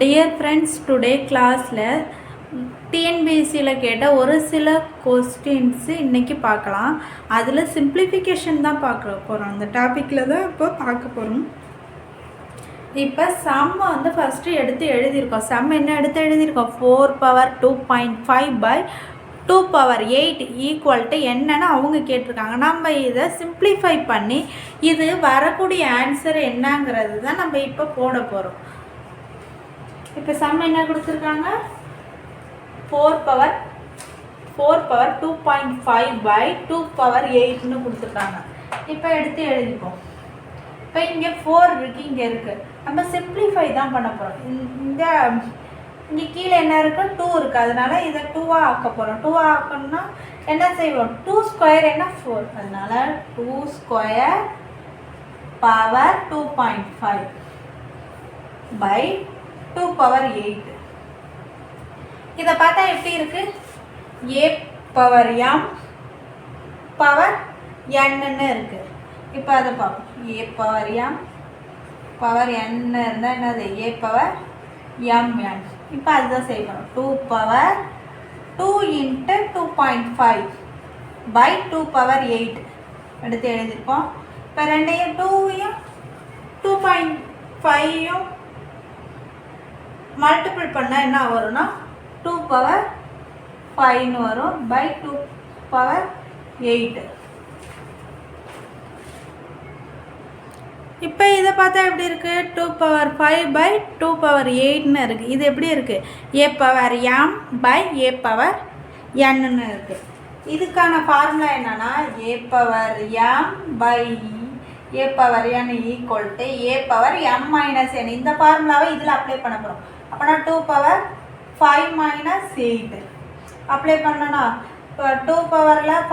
Dear friends today கிளாஸில் டிஎன்பிஎஸ்சியில் கேட்ட ஒரு சில கொஸ்டின்ஸு இன்றைக்கி பார்க்கலாம். அதில் சிம்பிளிஃபிகேஷன் தான் பார்க்க போகிறோம் அந்த டாப்பிக்கில் தான் இப்போ பார்க்க போகிறோம் இப்போ சம் வந்து ஃபஸ்ட்டு எடுத்து எழுதியிருக்கோம். சம் என்ன எடுத்து எழுதியிருக்கோம்? Four power two point five by two power eight equal to என்னன்னு அவங்க கேட்டிருக்காங்க. நம்ம இதை சிம்பிளிஃபை பண்ணி இது வரக்கூடிய ஆன்சர் என்னங்கிறது தான் நம்ம இப்போ போட போகிறோம் இப்போ சம் என்ன கொடுத்துருக்காங்க? Four power four power two point five by two power எயிட்னு கொடுத்துருக்காங்க. இப்போ எடுத்து எழுதிப்போம். இப்போ இங்கே ஃபோர் இருக்குது இங்கே இருக்குது நம்ம சிம்பிளிஃபை தான் பண்ண போகிறோம் இந்த இங்கே கீழே என்ன இருக்குது டூ இருக்குது அதனால் இதை டூவாக ஆக்க போகிறோம் டூவாக ஆக்கணும்னா என்ன செய்வோம்? டூ ஸ்கொயர் என்ன? ஃபோர் அதனால் two square power two point five by two power eight இதை பார்த்தா எப்படி இருக்கு? ஏ பவர் எம் பவர் என்னன்னு இருக்கு. இப்போ அதை பார்ப்போம். ஏ பவர் எம் பவர் என்ன இருந்தால் என்னது? ஏ பவர் எம் என் இப்போ அதுதான் செய்யணும் two power two into two point five by two power eight எடுத்து எழுதியிருப்போம் இப்போ ரெண்டையும் டூவையும் டூ பாயிண்ட் ஃபைவையும் மல்டிபிள் பண்ணால் என்ன வரும்னா டூ பவர் ஃபைவ்னு வரும். பை டூ பவர் எயிட்டு இப்போ இதை பார்த்தா எப்படி இருக்குது two power five by two power எயிட்னு இருக்குது இது எப்படி இருக்குது a power m by a power என்னு இருக்குது இதுக்கான ஃபார்முலா என்னன்னா a power m by a power n equal to a power m minus n இந்த ஃபார்முலாவை இதில் அப்ளை பண்ண போகிறோம் அப்போனா two power five minus eight apply பண்ணனா இப்போ டூ பவரில்